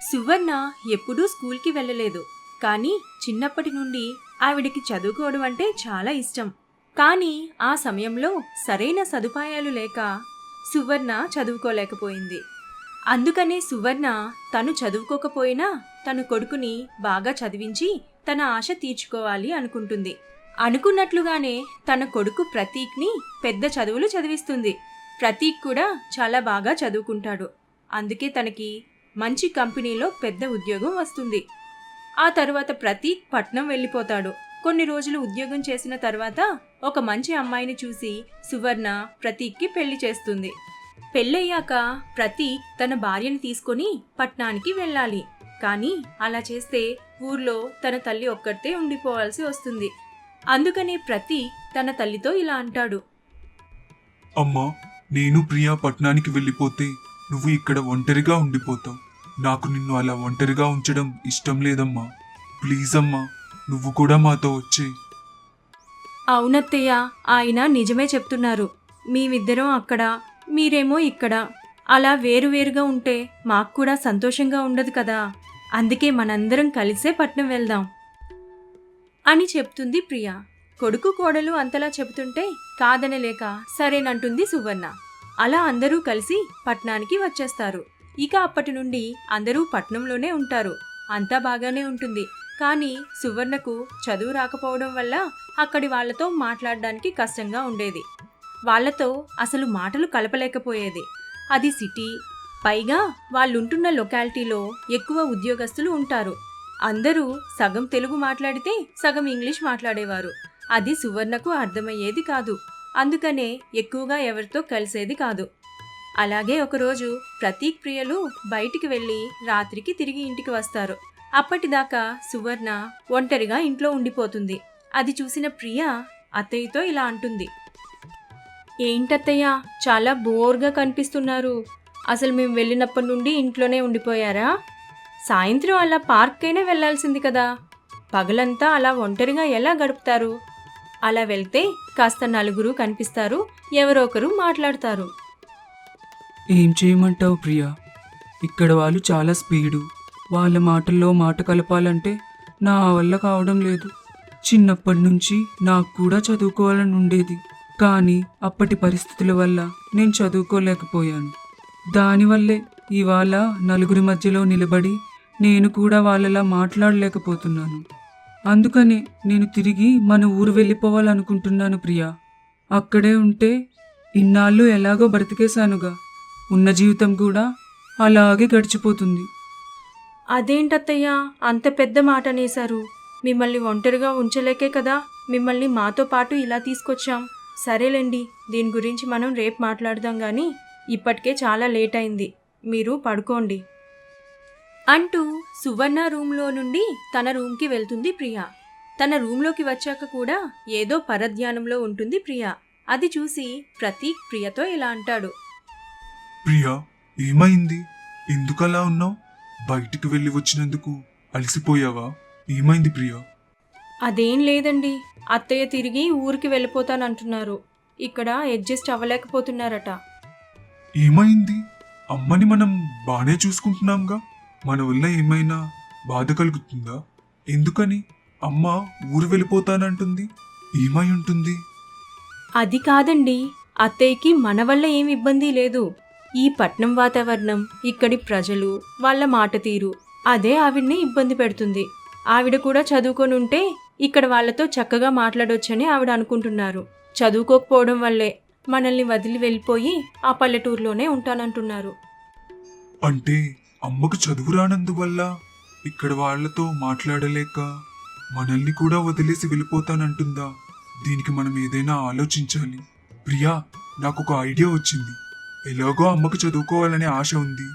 సువర్ణ ఎప్పుడూ స్కూల్కి వెళ్ళలేదు. కానీ చిన్నప్పటి నుండి ఆవిడికి చదువుకోవడం అంటే చాలా ఇష్టం. కానీ ఆ సమయంలో సరైన సదుపాయాలు లేక సువర్ణ చదువుకోలేకపోయింది. అందుకనే సువర్ణ తను చదువుకోకపోయినా తన కొడుకుని బాగా చదివించి తన ఆశ తీర్చుకోవాలి అనుకుంటుంది. అనుకున్నట్లుగానే తన కొడుకు ప్రతీక్ని పెద్ద చదువులు చదివిస్తుంది. ప్రతీక్ కూడా చాలా బాగా చదువుకుంటాడు. అందుకే తనకి మంచి కంపెనీలో పెద్ద ఉద్యోగం వస్తుంది. ఆ తరువాత ప్రతీక్ పట్నం వెళ్ళిపోతాడు. కొన్ని రోజులు ఉద్యోగం చేసిన తర్వాత ఒక మంచి అమ్మాయిని చూసి సువర్ణ ప్రతీక్కి పెళ్ళి చేస్తుంది. పెళ్ళయ్యాక ప్రతీక్ తన భార్యని తీసుకొని పట్నానికి వెళ్ళాలి. కానీ అలా చేస్తే ఊర్లో తన తల్లి ఒక్కరితే ఉండిపోవాల్సి వస్తుంది. అందుకనే ప్రతీక్ తన తల్లితో ఇలా అంటాడు. అమ్మా నేను ప్రియా పట్నానికి వెళ్ళిపోతే నువ్వు ఇక్కడ ఒంటరిగా ఉండిపోతావు. నాకు నిన్ను అలా ఒంటరిగా ఉంచడం ఇష్టం లేదమ్మా. ప్లీజ్ అమ్మా నువ్వు కూడా మాతో వచ్చే. అవునత్తయ్య ఆయన నిజమే చెప్తున్నారు. మేమిద్దరం అక్కడ మీరేమో ఇక్కడ. అలా వేరువేరుగా ఉంటే మాకు కూడా సంతోషంగా ఉండదు కదా. అందుకే మనందరం కలిసే పట్నం వెళ్దాం. అని చెప్తుంది ప్రియా. కొడుకు కోడలు అంతలా చెబుతుంటే కాదనలేక సరేనంటుంది సువర్ణ. అలా అందరూ కలిసి పట్నానికి వచ్చేస్తారు. ఇక అప్పటి నుండి అందరూ పట్నంలోనే ఉంటారు. అంతా బాగానే ఉంటుంది. కానీ సువర్ణకు చదువు రాకపోవడం వల్ల అక్కడి వాళ్ళతో మాట్లాడడానికి కష్టంగా ఉండేది. వాళ్ళతో అసలు మాటలు కలపలేకపోయేది. అది సిటీ పైగా వాళ్ళుంటున్న లొకాలిటీలో ఎక్కువ ఉద్యోగస్తులు ఉంటారు. అందరూ సగం తెలుగు మాట్లాడితే సగం ఇంగ్లీష్ మాట్లాడేవారు. అది సువర్ణకు అర్థమయ్యేది కాదు. అందుకనే ఎక్కువగా ఎవరితో కలిసేది కాదు. అలాగే ఒకరోజు ప్రతీక్ ప్రియలు బయటికి వెళ్ళి రాత్రికి తిరిగి ఇంటికి వస్తారు. అప్పటిదాకా సువర్ణ ఒంటరిగా ఇంట్లో ఉండిపోతుంది. అది చూసిన ప్రియ అత్తయ్యతో ఇలా అంటుంది. ఏంటత్తయ్య చాలా బోర్గా కనిపిస్తున్నారు. అసలు మేము వెళ్ళినప్పటి నుండి ఇంట్లోనే ఉండిపోయారా? సాయంత్రం అలా పార్క్ అయినా వెళ్ళాల్సింది కదా. పగలంతా అలా ఒంటరిగా ఎలా గడుపుతారు? అలా వెళ్తే కాస్త నలుగురు కనిపిస్తారు ఎవరో ఒకరు మాట్లాడతారు. ఏం చేయమంటావు ప్రియా? ఇక్కడ వాళ్ళు చాలా స్పీడు. వాళ్ళ మాటల్లో మాట కలపాలంటే నా వల్ల కావడం లేదు. చిన్నప్పటి నుంచి నాకు కూడా చదువుకోవాలని ఉండేది. కానీ అప్పటి పరిస్థితుల వల్ల నేను చదువుకోలేకపోయాను. దానివల్లే ఇవాళ నలుగురి మధ్యలో నిలబడి నేను కూడా వాళ్ళలా మాట్లాడలేకపోతున్నాను. అందుకనే నేను తిరిగి మన ఊరు వెళ్ళిపోవాలనుకుంటున్నాను ప్రియా. అక్కడే ఉంటే ఇన్నాళ్ళు ఎలాగో బ్రతికేశానుగా. ఉన్న జీవితం కూడా అలాగే గడిచిపోతుంది. అదేంటత్తయ్యా? అంత పెద్ద మాట అనేశారు. మిమ్మల్ని ఒంటరిగా ఉంచలేకే కదా? మిమ్మల్ని మాతో పాటు ఇలా తీసుకొచ్చాం. సరేలేండి దీని గురించి మనం రేపు మాట్లాడదాం కానీ ఇప్పటికే చాలా లేట్ అయింది. మీరు పడుకోండి. అంటూ సువర్ణ రూమ్లో నుండి తన రూమ్కి వెళ్తుంది ప్రియ. తన రూమ్లోకి వచ్చాక కూడా ఏదో పరధ్యానంలో ఉంటుంది ప్రియ. అది చూసి ప్రతీక్ ప్రియతో ఇలా అంటాడు. ప్రియా ఏమైంది? ఎందుకలా ఉన్నావు? బయటికి వెళ్ళి వచ్చినందుకు అలసిపోయావా? ఏమైంది ప్రియా? అదేం లేదండి. అత్తయ్య తిరిగి ఊరికి వెళ్ళిపోతానంటున్నారు. ఇక్కడ అడ్జస్ట్ అవ్వలేకపోతున్నారట. ఏమైంది? అమ్మని మనం బానే చూసుకుంటున్నాంగా. మన వల్ల ఏమైనా బాధ కలుగుతుందా? ఎందుకని? అమ్మ ఊరు వెళ్ళిపోతానంటుంది. ఏమై ఉంటుంది? అది కాదండి. అత్తయ్యకి మన వల్ల ఏం ఇబ్బంది లేదు. ఈ పట్నం వాతావరణం ఇక్కడి ప్రజలు వాళ్ళ మాట తీరు అదే ఆవిడ్ని ఇబ్బంది పెడుతుంది. ఆవిడ కూడా చదువుకొని ఉంటే ఇక్కడ వాళ్ళతో చక్కగా మాట్లాడొచ్చని ఆవిడ అనుకుంటున్నారు. చదువుకోకపోవడం వల్లే మనల్ని వదిలి వెళ్ళిపోయి ఆ పల్లెటూరులోనే ఉంటానంటున్నారు. అంటే అమ్మకు చదువు రానందువల్ల ఇక్కడ వాళ్ళతో మాట్లాడలేక మనల్ని కూడా వదిలేసి వెళ్ళిపోతానంటుందా? దీనికి మనం ఏదైనా ఆలోచించాలి. ప్రియా నాకు ఒక ఐడియా వచ్చింది. ఎలాగో అమ్మకు చదువుకోవాలనే ఆశ ఉంది.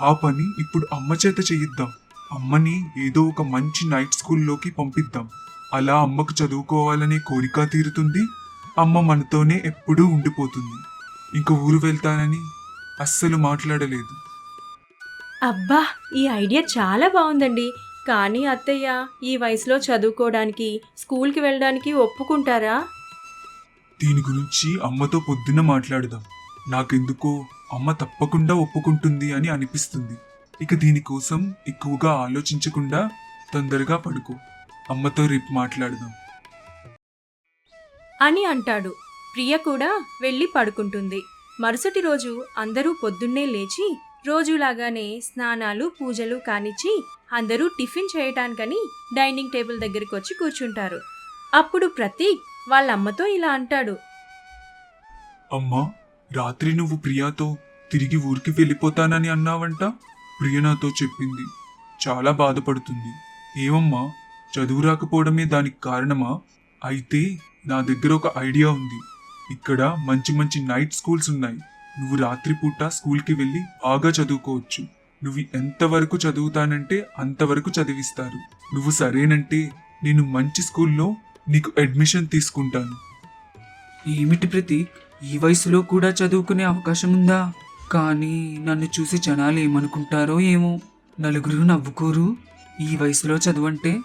ఆ పని ఇప్పుడు అమ్మ చేత చేయిద్దాం. అమ్మని ఏదో ఒక మంచి నైట్ స్కూల్లోకి పంపిద్దాం. అలా అమ్మకు చదువుకోవాలనే కోరిక తీరుతుంది. అమ్మ మనతోనే ఎప్పుడూ ఉండిపోతుంది. ఇంక ఊరు వెళ్తానని అస్సలు మాట్లాడలేదు. అబ్బా ఈ ఐడియా చాలా బాగుందండి. కానీ అత్తయ్య ఈ వయసులో చదువుకోవడానికి స్కూల్కి వెళ్ళడానికి ఒప్పుకుంటారా? దీని గురించి అమ్మతో పొద్దున్న మాట్లాడదాం. నాకెందుకో అమ్మ తప్పకుండా ఒప్పుకుంటుంది అని అనిపిస్తుంది. ఇక దీనికోసం ఎక్కువగా ఆలోచించకుండా తొందరగా పడుకో. అమ్మతో రేపు మాట్లాడదాం. అని అంటాడు. ప్రియ కూడా వెళ్ళి పడుకుంటుంది. మరుసటి రోజు అందరూ పొద్దున్నే లేచి రోజులాగానే స్నానాలు పూజలు కానిచ్చి అందరూ టిఫిన్ చేయటానికని డైనింగ్ టేబుల్ దగ్గరికి వచ్చి కూర్చుంటారు. అప్పుడు ప్రతీక్ వాళ్ళ అమ్మతో ఇలా అంటాడు. అమ్మా రాత్రి నువ్వు ప్రియాతో తిరిగి ఊరికి వెళ్ళిపోతానని అన్నావంట? ప్రియ నాతో చెప్పింది. చాలా బాధపడుతుంది. ఏమమ్మా? చదువు రాకపోవడమే దానికి కారణమా? అయితే నా దగ్గర ఒక ఐడియా ఉంది. ఇక్కడ మంచి మంచి నైట్ స్కూల్స్ ఉన్నాయి. నువ్వు రాత్రిపూట స్కూల్కి వెళ్ళి బాగా చదువుకోవచ్చు. నువ్వు ఎంతవరకు చదువుతానంటే అంతవరకు చదివిస్తారు. నువ్వు సరేనంటే నేను మంచి స్కూల్లో నీకు అడ్మిషన్ తీసుకుంటాను. ఏమిటి ప్రతీక్ ఈ వయసులో కూడా చదువుకునే అవకాశం ఉందా? కానీ నన్ను చూసి జనాలు ఏమనుకుంటారో ఏమో. నలుగురు నవ్వుకోరు. ఈ వయసులో చదువంటే?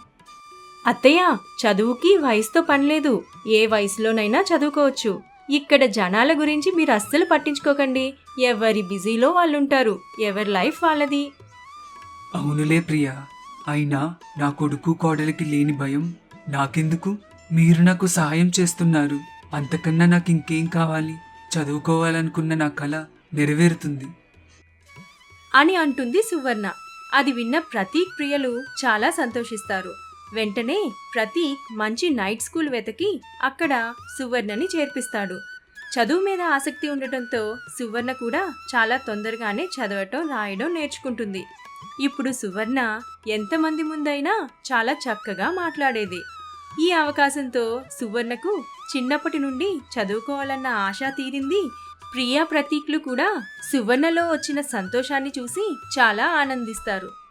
అత్తయ్య చదువుకి వయసుతో పనిలేదు ఏ వయసులోనైనా చదువుకోవచ్చు. ఇక్కడ జనాల గురించి మీరు అస్సలు పట్టించుకోకండి. ఎవరి బిజీలో వాళ్ళుంటారు. ఎవరి లైఫ్ వాళ్ళది. అవునులే ప్రియా. అయినా నా కొడుకు కోడలికి లేని భయం. నాకెందుకు? మీరు నాకు సహాయం చేస్తున్నారు. అంతకన్నా నాకు ఇంకేం కావాలి? చదువుకోవాలనుకున్న నా కళ నెరవేరుతుంది. అని అంటుంది సువర్ణ. అది విన్న ప్రతీక్ ప్రియలు చాలా సంతోషిస్తారు. వెంటనే ప్రతీక్ మంచి నైట్ స్కూల్ వెతకి అక్కడ సువర్ణని చేర్పిస్తాడు. చదువు మీద ఆసక్తి ఉండటంతో సువర్ణ కూడా చాలా తొందరగానే చదవటం రాయడం నేర్చుకుంటుంది. ఇప్పుడు సువర్ణ ఎంతమంది ముందైనా చాలా చక్కగా మాట్లాడేది. ఈ అవకాశంతో సువర్ణకు చిన్నప్పటి నుండి చదువుకోవాలన్న ఆశ తీరింది. ప్రియా ప్రతీక్లు కూడా సువర్ణలో వచ్చిన సంతోషాన్ని చూసి చాలా ఆనందిస్తారు.